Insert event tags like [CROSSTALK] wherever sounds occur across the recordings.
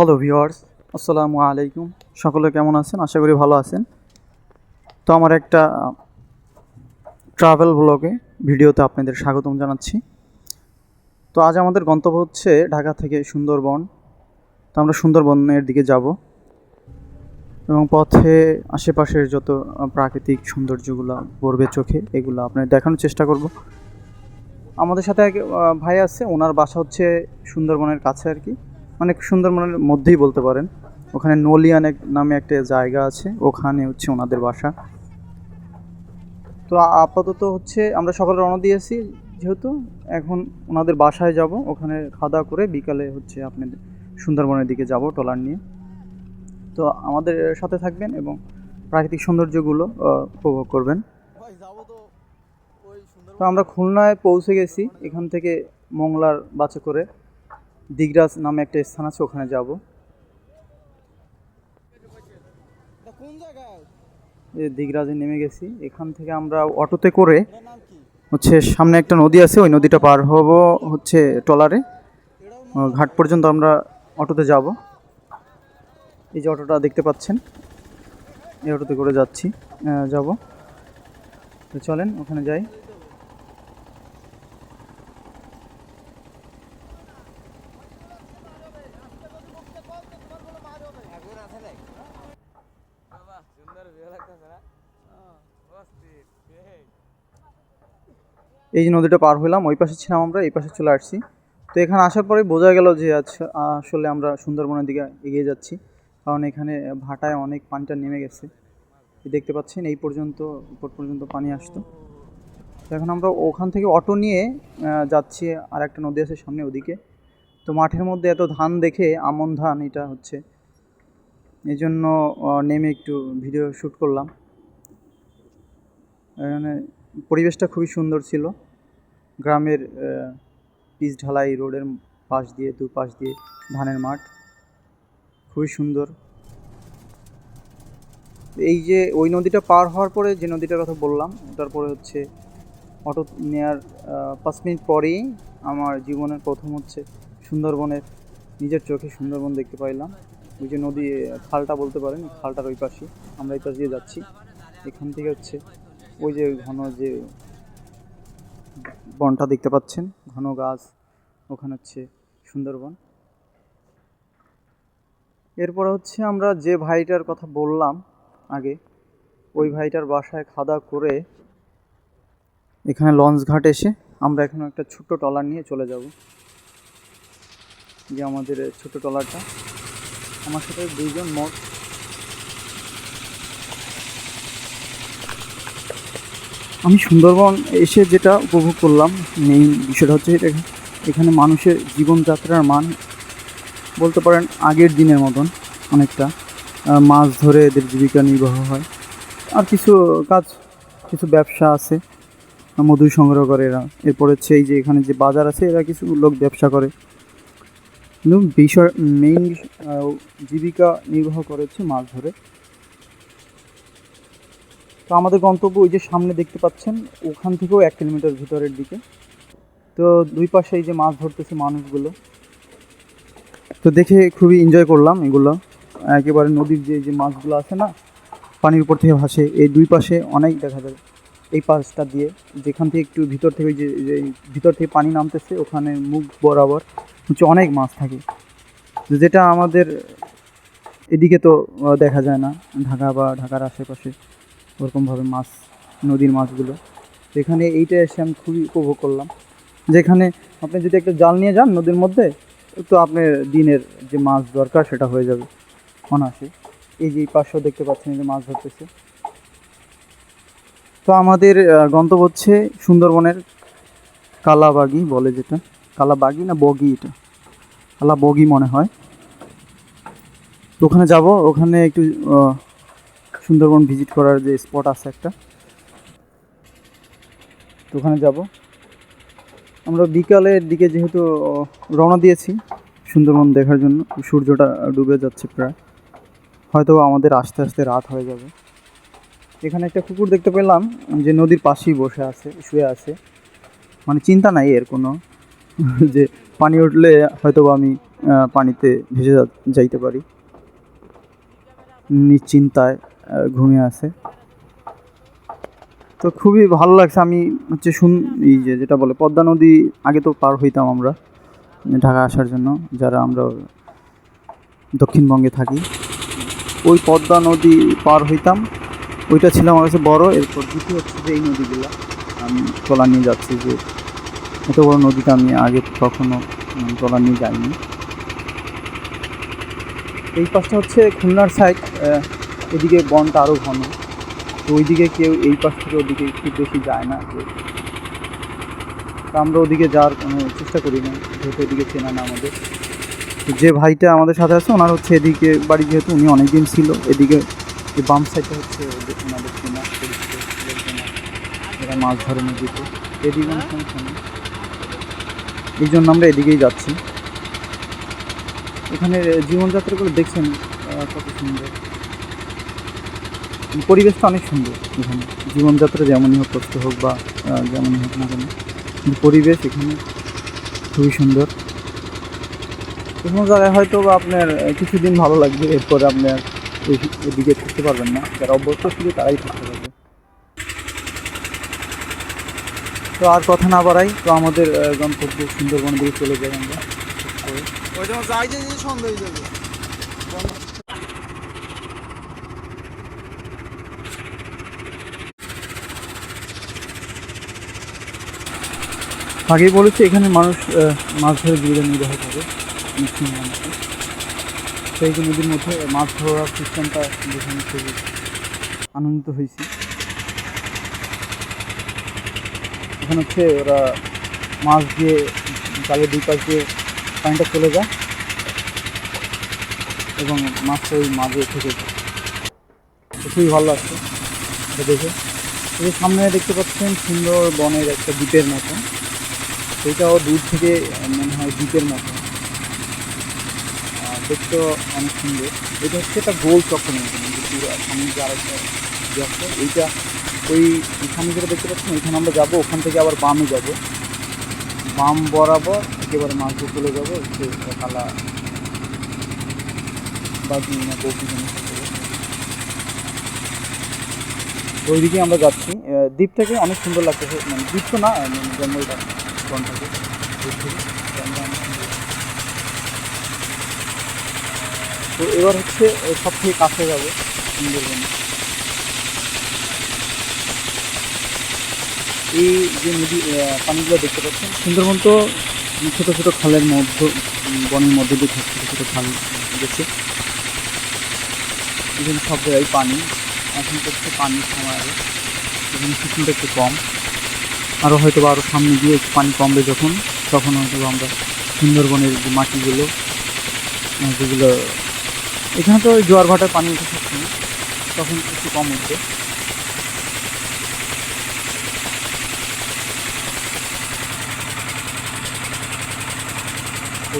Hello viewers আসসালামু আলাইকুম সকলে কেমন আছেন? আশা করি ভালো আছেন। তো আমার একটা ট্রাভেল ব্লগে ভিডিওতে আপনাদের স্বাগতম জানাচ্ছি। তো আজ আমাদের গন্তব্য হচ্ছে ঢাকা থেকে সুন্দরবন। তো আমরা সুন্দরবনের দিকে যাব। এবং পথে আশেপাশের যত প্রাকৃতিক সৌন্দর্যগুলো পড়বে চোখে, এগুলো আপনাদের দেখানোর চেষ্টা করব। আমাদের সাথে এক ভাই আছে। ওনার বাসা হচ্ছে সুন্দরবনের কাছে আর কি। অনেক সুন্দরবনের মধ্যেই বলতে পারেন। ওখানে নলিয়ান নামে একটা জায়গা আছে, ওখানে হচ্ছে ওনাদের বাসা। তো আপাতত হচ্ছে আমরা সকালে রওনা দিয়েছি যেহেতু, এখন ওনাদের বাসায় যাব। ওখানে খাওয়া দাওয়া করে বিকালে হচ্ছে আপনাদের সুন্দরবনের দিকে যাব ট্রলার নিয়ে। তো আমাদের সাথে থাকবেন এবং প্রাকৃতিক সৌন্দর্যগুলো উপভোগ করবেন। তো আমরা খুলনায় পৌঁছে গেছি, এখান থেকে মংলার বাসে করে। দিগরাজ নামে একটা স্থান আছে ওখানে যাব। দিগরাজে নেমে গেছি। এখান থেকে আমরা অটোতে করে হচ্ছে সামনে একটা নদী আছে ওই নদীটা পার হব হচ্ছে ট্রলারে। ঘাট পর্যন্ত আমরা অটোতে যাব। এই যে অটোটা দেখতে পাচ্ছেন এই অটোতে করে যাচ্ছি যাব। তো চলেন ওখানে যাই। এই যে নদীটা পার হইলাম, ওই পাশে ছিলাম আমরা, এই পাশে চলে আসছি। তো এখানে আসার পরে বোঝা গেল যে আচ্ছা আসলে আমরা সুন্দরবনের দিকে এগিয়ে যাচ্ছি। কারণ এখানে ভাটায় অনেক পানিটা নেমে গেছে। দেখতে পাচ্ছেন, এই পর্যন্ত, উপর পর্যন্ত পানি আসতো। তো এখন আমরা ওখান থেকে অটো নিয়ে যাচ্ছি আর একটা নদী আছে সামনে ওদিকে। তো মাঠের মধ্যে এত ধান দেখে আমন ধান এটা হচ্ছে। এই জন্য নেমে একটু ভিডিও শ্যুট করলাম। এখানে পরিবেশটা খুবই সুন্দর ছিল। গ্রামের পিচ ঢালাই রোডের পাশ দিয়ে দু পাশ দিয়ে ধানের মাঠ। খুবই সুন্দর। এই যে ওই নদীটা পার হওয়ার পরে যে নদীটার কথা বললাম ওটার পরে হচ্ছে অটো নেওয়ার আহ, পাঁচ মিনিট পরেই আমার জীবনের প্রথম হচ্ছে সুন্দরবনের নিজের চোখে সুন্দরবন দেখতে পাইলাম। ওই যে নদী খালটা বলতে পারেন খালটার ওই পাশে আমরা এই পাশ দিয়ে যাচ্ছি। এখান থেকে হচ্ছে ওই যে ঘন যে বনটা দেখতে পাচ্ছেন, ঘন গাছ ওখানে হচ্ছে সুন্দরবন। এরপর হচ্ছে আমরা যে ভাইটার কথা বললাম আগে, ওই ভাইটার বাসায় দাওয়া করে এখানে লঞ্চ ঘাট এসে আমরা এখন একটা ছোট্ট টলার নিয়ে চলে যাব। যে আমাদের ছোট টলারটা আমার সাথে দুইজন মোট আমি সুন্দরবন এসে যেটা উপভোগ করলাম মেইন বিষয়টা হচ্ছে এটা এখানে মানুষের জীবনযাত্রার মান বলতে পারেন আগের দিনের মতন অনেকটা। মাছ ধরে এদের জীবিকা নির্বাহ হয়। আর কিছু কাজ, কিছু ব্যবসা আছে, মধু সংগ্রহ করে এরা। এরপর হচ্ছে এই যে এখানে যে বাজার আছে, এরা কিছু লোক ব্যবসা করে। কিন্তু বিষয় মেইন জীবিকা নির্বাহ করে হচ্ছে মাছ ধরে। তো আমাদের গন্তব্য ওই যে সামনে দেখতে পাচ্ছেন, ওখান থেকেও এক কিলোমিটার ভিতরের দিকে। তো দুই পাশে এই যে মাছ ধরতেছে মানুষগুলো। তো দেখে খুবই এনজয় করলাম এগুলো। একেবারে নদীর যে যে মাছগুলো আছে না, পানির উপর থেকে ভাসে, এই দুই পাশে অনেক দেখা যায়। এই পাশটা দিয়ে, যেখান থেকে একটু ভিতর থেকে যে যে ভিতর থেকে পানি নামতেছে, ওখানে মুখ বরাবর হচ্ছে অনেক মাছ থাকে। যেটা আমাদের এদিকে তো দেখা যায় না, ঢাকা বা ঢাকার আশেপাশে। ওরকমভাবে মাছ, নদীর মাছগুলো। এখানে এইটা এসে আমি খুবই উপভোগ করলাম। যেখানে আপনি যদি একটা জাল নিয়ে যান নদীর মধ্যে, তো আপনার দিনের যে মাছ দরকার সেটা হয়ে যাবে অনায়াসে। এই যে পাশেও দেখতে পাচ্ছেন যে মাছ ধরতেছে। তো আমাদের গন্তব্য হচ্ছে সুন্দরবনের কালাবাগি বলে যেটা। কালাবাগি না বগি এটা? কালা বগি মনে হয়। ওখানে যাব, ওখানে একটু সুন্দরবন ভিজিট করার যে স্পট আছে একটা। তো ওখানে যাব। আমরা বিকালের দিকে যেহেতু রওনা দিয়েছি সুন্দরবন দেখার জন্য, সূর্যটা ডুবে যাচ্ছে প্রায়। হয়তো আমাদের আস্তে আস্তে রাত হয়ে যাবে। এখানে একটা কুকুর দেখতে পেলাম, যে নদীর পাশেই বসে আছে, শুয়ে আছে। মানে চিন্তা নাই এর কোনো, [LAUGHS] যে পানি উঠলে হয়তো আমি পানিতে ভেসে যাইতে পারি। নিশ্চিন্তায় ঘুমিয়ে আছে। তো খুবই ভালো লাগছে। আমি হচ্ছে শুন এই যে যেটা বলে, পদ্মা নদী আগে তো পার হইতাম আমরা, ঢাকা আসার জন্য, যারা আমরা দক্ষিণবঙ্গে থাকি। ওই পদ্মা নদী পার হইতাম। ওইটা ছিল আমার কাছে বড়। এরপর দ্বিতীয় হচ্ছে যে এই নদীগুলো আমি ট্রলা নিয়ে যাচ্ছি যে, এত বড় নদীটা আমি আগে কখনো ট্রলা নিয়ে যাইনি। এই পাশটা হচ্ছে খুলনার সাইড এদিকে বনটা আরও ঘন, তো ওইদিকে কেউ এই পাশ থেকে ওদিকে খুব বেশি যায় না যে তা আমরা ওদিকে যাওয়ার কোনো চেষ্টা করি না, যেহেতু এদিকে চেনা না আমাদের। যে ভাইটা আমাদের সাথে আছে, ওনার হচ্ছে এদিকে বাড়ি যেহেতু উনি অনেকদিন ছিল, এদিকে এই বাম সাইডটা হচ্ছে ওনাদের চেনা এরা মাছ ধরে নদীতে, এদিকে এই জন্য আমরা এদিকেই যাচ্ছি। এখানে জীবনযাত্রাগুলো দেখছেন কত সুন্দর। পরিবেশটা অনেক সুন্দর। এখানে জীবনযাত্রা যেমনই হোক, কষ্ট হোক বা যেমনই হোক না কেন পরিবেশ এখানে খুবই সুন্দর। কোনো জায়গায় হয়তো বা আপনার কিছুদিন ভালো লাগবে, এরপরে আপনার এদিকে থাকতে পারবেন না। যারা অভ্যস্ত ছিল তারাই থাকতে পারবে। তো আর কথা না বাড়াই, তো আমাদের গন্তব্য সুন্দরবন দিকে চলে যাই আমরা করে। ওইটা যাই যে যে সন্দেহ হয়ে যাবে আগেই বলেছি, এখানে মানুষ মাছ ধরে জীবিকা নির্বাহ করে মুসলিম মানুষের সেই নদীর মধ্যে মাছ ধরার সিস্টেমটা আমি খুবই আনন্দিত হয়েছি। এখানে হচ্ছে ওরা মাছ দিয়ে জালের দুই পাশ দিয়ে পানিটা চলে যায় এবং মাছটা ওই মাঝে থেকে যায়। খুবই ভালো লাগছে। দেখে। সামনে দেখতে পাচ্ছেন সুন্দর বনের একটা দ্বীপের মতো সেটাও দূর থেকে, মনে হয়, দ্বীপের মতো। দেখতেও অনেক সুন্দর। এটা হচ্ছে একটা গোল চক্রের মতো আরেকটা আছে, এইটা ওই এখানে যেটা দেখতে পাচ্ছেন, ওইখানে আমরা যাব, ওখান থেকে আবার বামে যাব। বাম বরাবর একেবারে মাছ চলে যাব হচ্ছে কালা বা। ওইদিকে আমরা যাচ্ছি। দ্বীপটাকে অনেক সুন্দর লাগতেছে মানে দ্বীপ তো না মানে জঙ্গলটা। দূর থেকে। তো এবার হচ্ছে সব থেকে কাছে যাব, সুন্দরবনে। এই যে নদী পানিগুলো দেখতে পাচ্ছেন, সুন্দরবন তো ছোটো ছোটো খালের মধ্য বনের মধ্যে দিয়ে ছোটো ছোটো খাল গেছে। এখানে সব জায়গায় পানি। এখন তো পানির সময়। আরও এখানে শুকনোটা একটু কম। আরও হয়তো বা আরও সামনে গিয়ে পানি কমবে যখন, তখন হয়তো আমরা সুন্দরবনের যে মাটিগুলো যেগুলো, এখানে তো জোয়ার ভাটার পানি উঠে সবসময় তখন একটু কম উঠবে।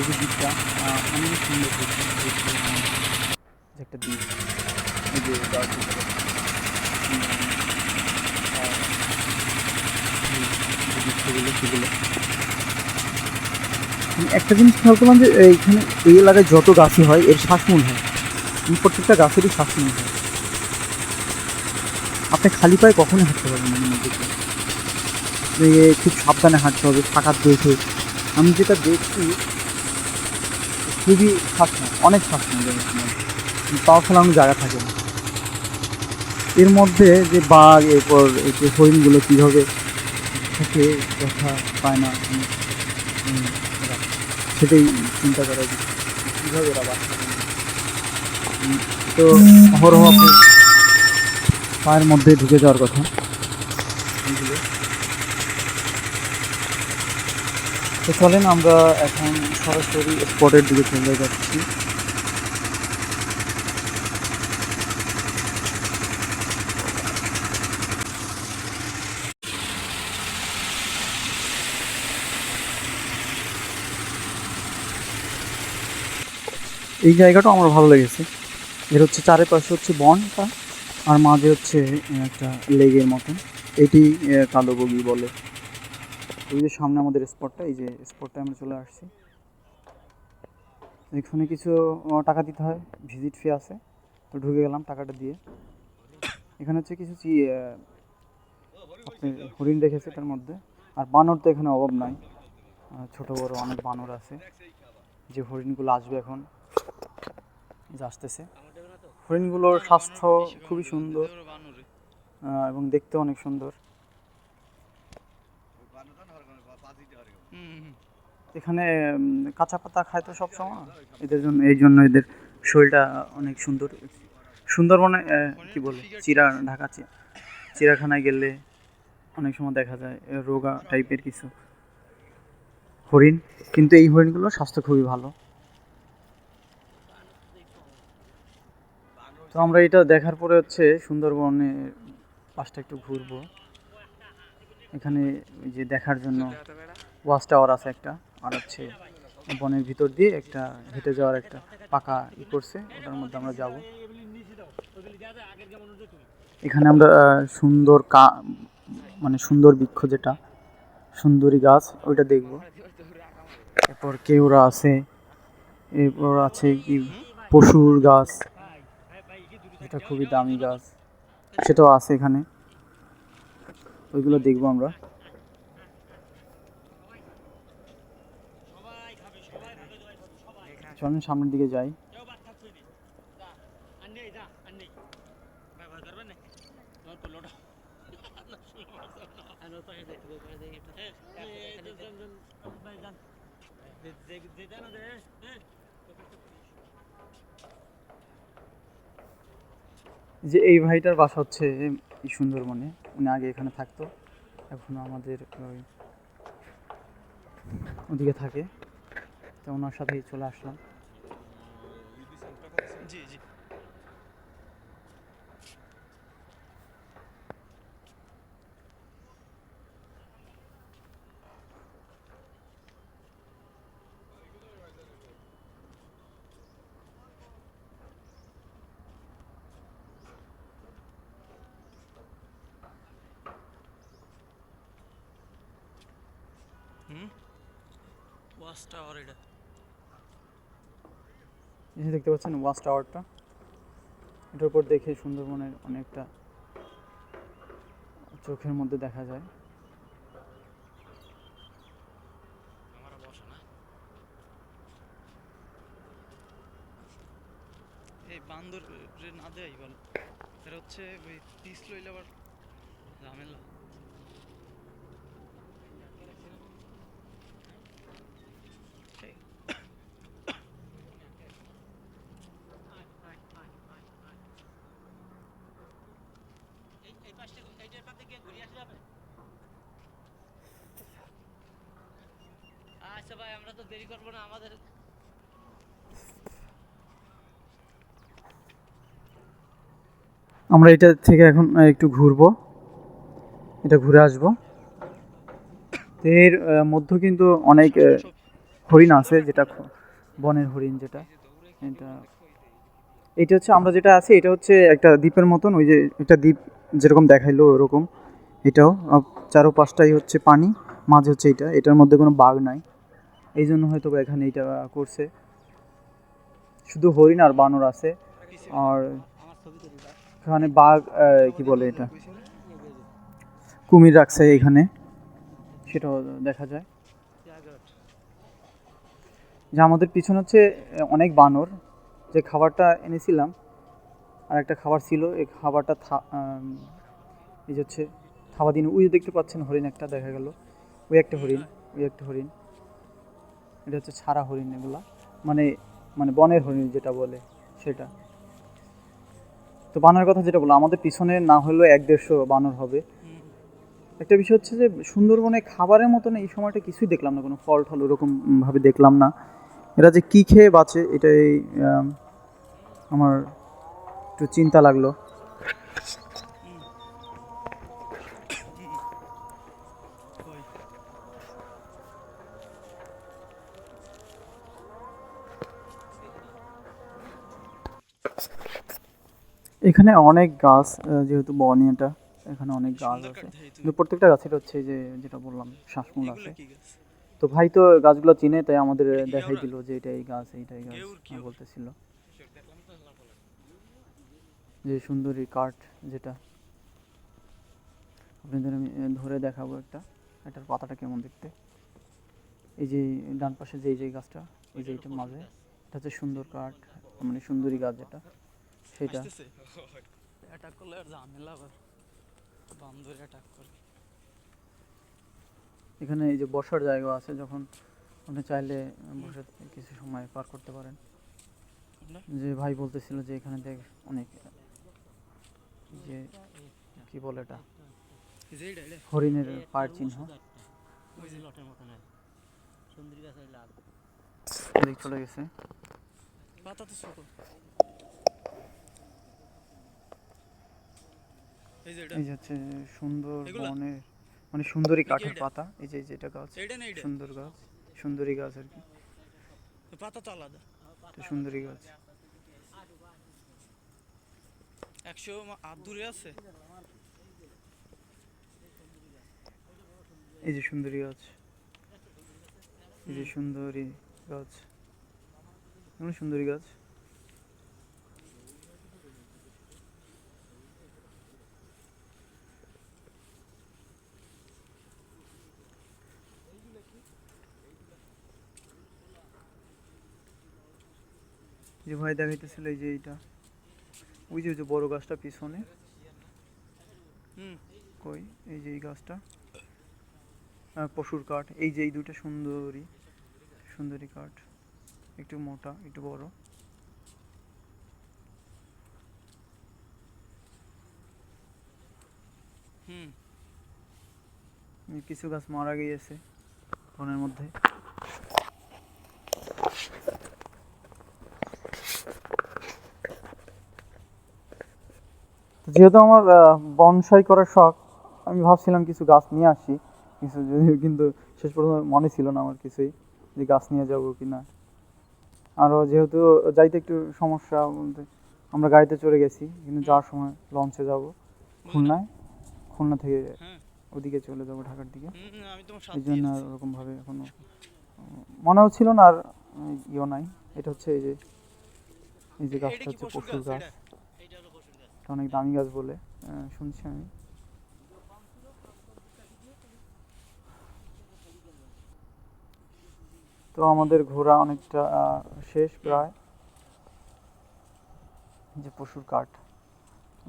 দ্বীপটা অনেক সুন্দর একটা দ্বীপ এই যে যাওয়ার দিকে উম, আর এই সেগুলো। একটা জিনিস খেয়াল করলাম যে, এইখানে এই এলাকায় যত গাছই হয়, এর শ্বাসমূল হয়। প্রত্যেকটা গাছেরই শ্বাসমূল হয়। আপনি খালি পায়ে কখনোই হাঁটতে পারবেন এই নদীতে খুব সাবধানে হাঁটতে হবে ফাঁকার দেখে। আমি যেটা দেখছি, খুবই শ্বাস অনেক সময়। পাওয়া ফেলানোর জায়গা থাকে না। এর মধ্যে যে বাঘ, এরপর এই যে হরিণগুলো কীভাবে থাকে দেখা পায় না। সেটাই চিন্তা করা উচিত। কীভাবে এরা বাচ্চা তো অহরহ পায়ের মধ্যে ঢুকে যাওয়ার কথা। তো চলেন আমরা এখন সরাসরি স্পটের দিকে চলে যাচ্ছি। এই জায়গাটাও আমার ভালো লেগেছে। এর হচ্ছে চারিপাশে হচ্ছে বনটা, আর মাঝে হচ্ছে একটা লেগের মতন। এটি কালো বগি বলে। এই যে সামনে আমাদের স্পটটা, এই যে স্পটটা আমরা চলে আসছি। এখানে কিছু টাকা দিতে হয়, ভিজিট ফি আছে। তো ঢুকে গেলাম টাকাটা দিয়ে। এখানে হচ্ছে কিছু চি আপনি হরিণ রেখেছে তার মধ্যে। আর বানর তো এখানে অভাব নাই। ছোট বড় অনেক বানর আছে। যে হরিণগুলো আসবে এখন যে আসতেছে। হরিণগুলোর স্বাস্থ্য খুবই সুন্দর। এবং দেখতে অনেক সুন্দর। এখানে কাঁচা পাতা খায় তো সব সময়। এদের জন্য এই জন্য এদের শরীরটা অনেক সুন্দর। সুন্দরবনে কি বলে চিরা ঢাকা চিড়াখানায় গেলে অনেক সময় দেখা যায় রোগা টাইপের কিছু হরিণ। কিন্তু এই হরিণগুলোর স্বাস্থ্য খুবই ভালো। তো আমরা এটা দেখার পরে হচ্ছে সুন্দরবনে পাশটা একটু ঘুরবো। এখানে যে দেখার জন্য ওয়াচ টাওয়ার আছে একটা, আর হচ্ছে বনের ভিতর দিয়ে একটা হেঁটে যাওয়ার একটা পাকা ই করছে, ওটার মধ্যে আমরা যাব। এখানে আমরা সুন্দর কা মানে সুন্দর বৃক্ষ যেটা, সুন্দরী গাছ, ওইটা দেখব। এরপর কেওড়া আছে, এরপর আছে কি, পশুর গাছ। যেটা খুবই দামি গাছ সেটাও আছে এখানে ওইগুলো দেখব আমরা চলেন সামনের দিকে যাই যে এই ভাইটার বাসা হচ্ছে এই সুন্দরবনে, উনি আগে এখানে থাকতো, এখন আমাদের ওই ওদিকে থাকে। তো ওনার সাথেই চলে আসলাম। ওয়াচ টাওয়ার এটা। দেখতে পাচ্ছেন ওয়াচ টাওয়ারটা? এটার উপর দেখে সুন্দরবনের অনেকটা চোখের মধ্যে দেখা যায়। এই বান্দর না দেয় বল এটা হচ্ছে ওই পিস লইলে আবার ঝামেলা এই, আচ্ছা ভাই, আমরা তো দেরি করব না আমাদের। আমরা এটা থেকে এখন একটু ঘুরবো। এটা ঘুরে আসব। এর মধ্যে কিন্তু অনেক হরিণ আছে, যেটা বনের হরিণ যেটা। এটা এটা হচ্ছে, আমরা যেটা আছে, এটা হচ্ছে একটা দ্বীপের মতন, ওই যে একটা দ্বীপ যেরকম দেখাইলো ওরকম। এটাও চারোপাশটাই হচ্ছে পানি, মাঝে হচ্ছে এটা। এটার মধ্যে কোনো বাঘ নাই। এই জন্য হয়তো এখানে এটা করছে। শুধু হরিণ আর বানর আছে। আর এখানে বাঘ কি বলে এটা? কুমির রাখছে এখানে। সেটাও দেখা যায়। যে আমাদের পিছনে হচ্ছে অনেক বানর। যে খাবারটা এনেছিলাম আর একটা খাবার ছিল এই খাবারটা এই যে হচ্ছে থাবা দিন ওই দেখতে পাচ্ছেন হরিণ একটা দেখা গেল। ওই একটা হরিণ ওই একটা হরিণ। এটা হচ্ছে ছাড়া হরিণ এগুলা। মানে মানে বনের হরিণ যেটা বলে সেটা। তো বানর কথা যেটা বলো আমাদের পিছনে না হলেও এক দেড়শো বানর হবে। একটা বিষয় হচ্ছে যে সুন্দরবনে খাবারের মতন এই সময়টা কিছুই দেখলাম না কোনো ফল টল ওরকম উম, ভাবে দেখলাম না। এরা যে কী খেয়ে বাঁচে এটাই আম, আমার একটু চিন্তা লাগল। এখানে অনেক গাছ যেহেতু বন এটা এখানে অনেক গাছ আছে। কিন্তু প্রত্যেকটা গাছের হচ্ছে যে যেটা বললাম শ্বাসমূল আছে। তো ভাই তো গাছগুলো চিনে তাই আমাদের দেখাই? দিল যে এটা এই গাছ এইটা এই গাছ কি বলতেছিল। যে সুন্দরী কাঠ যেটা। আপনাদের আমি ধরে দেখাবো একটা। এটার পাতাটা কেমন দেখতে? এই যে ডান পাশে যে এই যে গাছটা এই যে এটা মাঝে এটা হচ্ছে সুন্দর কাঠ মানে সুন্দরী গাছ যেটা সেটা। আসতেছে। অ্যাটাক করলে আর ঝামেলা আবার। বান্দর অ্যাটাক করে এখানে এই যে বসার জায়গা আছে যখন আপনি চাইলে বসে কিছু সময় পার করতে পারেন। যে ভাই বলতেছিল যে এখানে দেখ অনেক যে কি বলে এটা। হরিণের পায়ের চিহ্ন। চলে গেছে। পাতা তো ছোট এই যে হচ্ছে সুন্দর বনের মানে সুন্দরী কাঠের পাতা। এই যে যেটা গাছ। সুন্দর গাছ। সুন্দরী গাছ আর কি। পাতা তো আলাদা। সুন্দরী গাছ। একশো হাত দূরে আছে। এই যে সুন্দরী গাছ। এই যে সুন্দরী গাছ। এগুলো সুন্দরী গাছ। যে ভাই দেখাইতেছিল এই যে এইটা। ওই যে ওই যে বড় গাছটা পিছনে। হুম। কই? এই যে এই গাছটা। পশুর কাঠ। এই যে এই দুইটা সুন্দরী। সুন্দরী কাঠ। একটু মোটা একটু বড়। হুম। কিছু গাছ মারা গিয়েছে বনের মধ্যে। যেহেতু আমার বনসাই করার শখ আমি ভাবছিলাম কিছু গাছ নিয়ে আসি। কিছু যদিও কিন্তু শেষ পর্যন্ত মনে ছিল না আমার কিছুই যে গাছ নিয়ে যাব কি না আরও যেহেতু যাইতে একটু সমস্যা বলতে আমরা গাড়িতে চড়ে গেছি কিন্তু যাওয়ার সময় লঞ্চে যাব। খুলনায় খুলনা থেকে ওদিকে চলে যাব ঢাকার দিকে। এই জন্য আর ওরকমভাবে এখনও উম, মনেও ছিল না আর ইয়েও নাই। এটা হচ্ছে এই যে এই যে গাছটা হচ্ছে পশুর গাছ গাছ এটা? এইটা হলো পশুর গাছ এটা অনেক দামি গাছ বলে শুনছি আমি। তো আমাদের ঘোরা অনেকটা শেষ প্রায়। যে পশুর কাঠ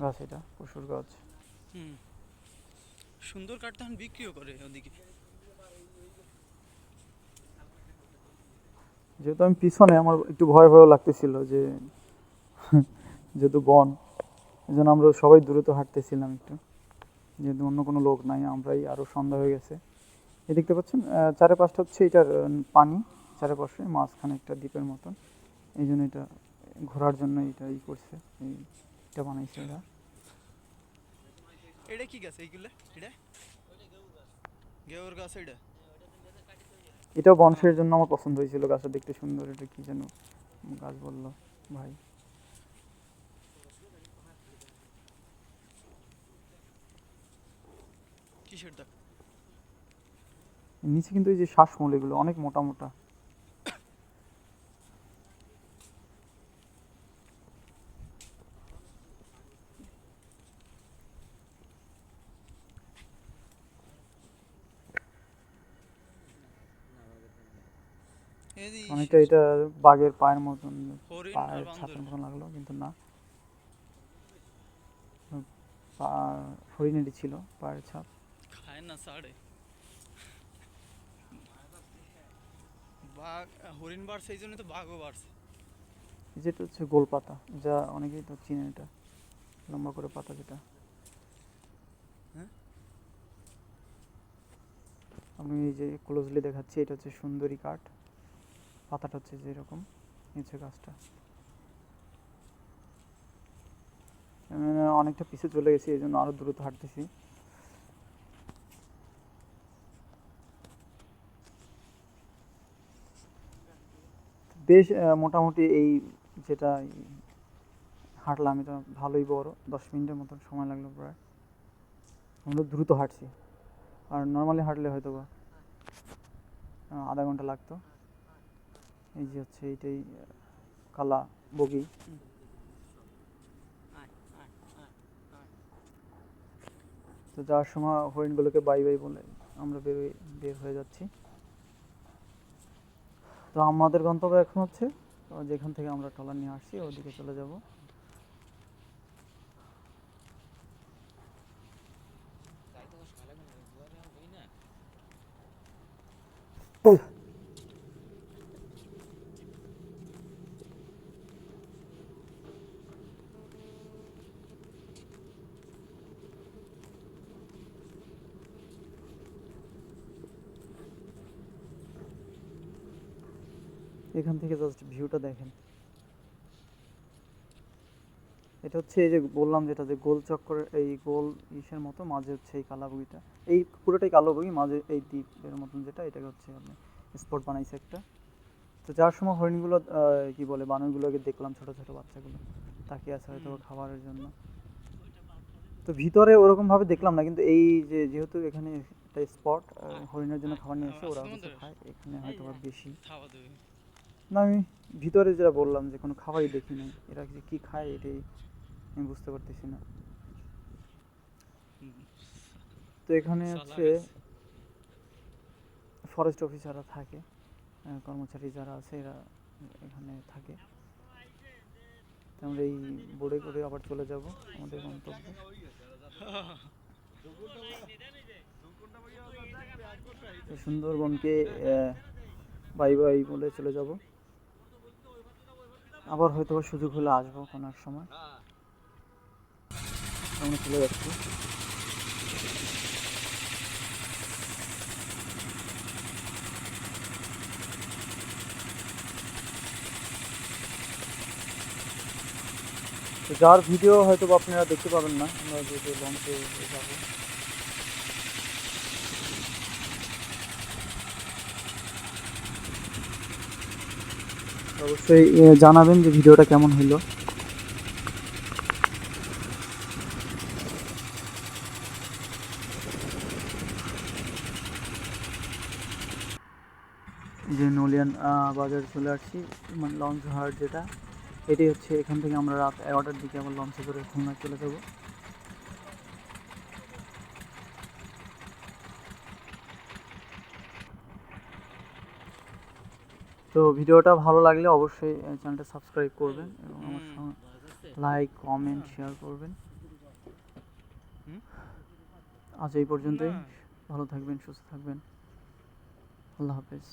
গাছ এটা পশুর গাছ। সুন্দর কাঠ তখন বিক্রিও করে ওদিকে। যেহেতু আমি পিছনে আমার একটু ভয় ভয় লাগতেছিল যে যেহেতু বন। এই জন্য আমরা সবাই দ্রুত হাঁটতেছিলাম একটু। যেহেতু অন্য কোনো লোক নাই আমরাই আরও সন্ধ্যা হয়ে গেছে। এই দেখতে পাচ্ছেন চারপাশটা হচ্ছে এটার পানি। চারপাশে মাঝখানে একটা দ্বীপের মতন। এই জন্য এটা ঘোরার জন্য এটা ই করছে এই এটা বানাইছে এরা। এটা কি গাছ এইগুলা? এটা? গাছ এটা? এটাও বংশের জন্য আমার পছন্দ হয়েছিল। গাছটা দেখতে সুন্দর এটা কি যেন গাছ বলল ভাই। কিসের দাগ? নিচে কিন্তু এই যে শ্বাসমূল এগুলো অনেক মোটা মোটা। অনেকটা এটা বাঘের পায়ের মতন পায়ের ছাপের মতন লাগল কিন্তু না। পা হরিণেরই ছিল পায়ের ছাপ। না সাড়ে বাঘ হরিণ বাড়ছে এই জন্য তো বাঘও বাড়ছে। যেটা হচ্ছে গোল পাতা যা অনেকেই তো চিনে এটা। লম্বা করে পাতা যেটা। হ্যাঁ? আমি এই যে ক্লোজলি দেখাচ্ছি এটা হচ্ছে সুন্দরী কাঠ। পাতাটা হচ্ছে যেরকম হচ্ছে গাছটা। অনেকটা পিছে চলে গেছি এই জন্য আরও দ্রুত হাঁটতেছি। বেশ মোটামুটি এই যেটা হাঁটলাম, এটা ভালোই বড়। দশ মিনিটের মতন সময় লাগল প্রায়। আমরা দ্রুত হাঁটছি। আর নর্মালি হাঁটলে হয়তো বা আধা ঘণ্টা লাগতো। এই যে হচ্ছে এইটাই কালা বগি। তো যাওয়ার সময় হরিণগুলোকে বাই বাই বলে আমরা বেরোই বের হয়ে যাচ্ছি। তো আমাদের গন্তব্য এখন হচ্ছে যেখান থেকে আমরা ট্রলার নিয়ে আসছি ওদিকে চলে যাব। এখান থেকে জাস্ট ভিউটা দেখেন। এটা হচ্ছে এই যে বললাম যেটা যে গোল চক্করের এই গোল ইসের মতো মাঝে হচ্ছে এই কালা বগিটা। এই পুরোটাই কালো বগি মাঝে এই দ্বীপের মতন যেটা এটাকে হচ্ছে আপনি স্পট বানাইছে একটা। তো যার সময় হরিণগুলো কি বলে বানরগুলোকে দেখলাম ছোট ছোট বাচ্চাগুলো তাকিয়ে আছে হয়তো। খাবারের জন্য। তো ভিতরে ওরকম ভাবে দেখলাম না কিন্তু এই যে যেহেতু এখানে একটা স্পট হরিণের জন্য খাবার নিয়ে এসে ওরা আমাদের- খায় এখানে হয়তো বেশি। না আমি ভিতরে যেটা বললাম যে কোনো খাবারই দেখি নাই। এরা যে কী খায় এটাই আমি বুঝতে পারতেছি না। তো এখানে হচ্ছে। ফরেস্ট অফিসাররা থাকে কর্মচারী যারা আছে এরা এখানে থাকে। আমরা এই বোর্ডে করে আবার চলে যাব আমাদের গন্তব্যে। সুন্দরবনকে বাই বাই বলে চলে যাব। আবার হয়তো সুযোগ হলে আসব কোনো এক সময়। আমরা চলে যাচ্ছি। যার ভিডিও হয়তো আপনারা দেখতে পাবেন না। আমরা যেহেতু লঞ্চে যাব। অবশ্যই জানাবেন যে ভিডিওটা কেমন হলো যে নলিয়ান বাজার চলে আসছি মানে লঞ্চ হাট যেটা এটি হচ্ছে, এখান থেকে আমরা রাত এগারোটার দিকে আবার লঞ্চে করে খুলনা চলে যাব। তো ভিডিওটা ভালো লাগলে অবশ্যই চ্যানেলটা সাবস্ক্রাইব করবেন এবং আমার সঙ্গে লাইক কমেন্ট শেয়ার করবেন। আজ এই পর্যন্তই। ভালো থাকবেন সুস্থ থাকবেন। আল্লাহ হাফেজ।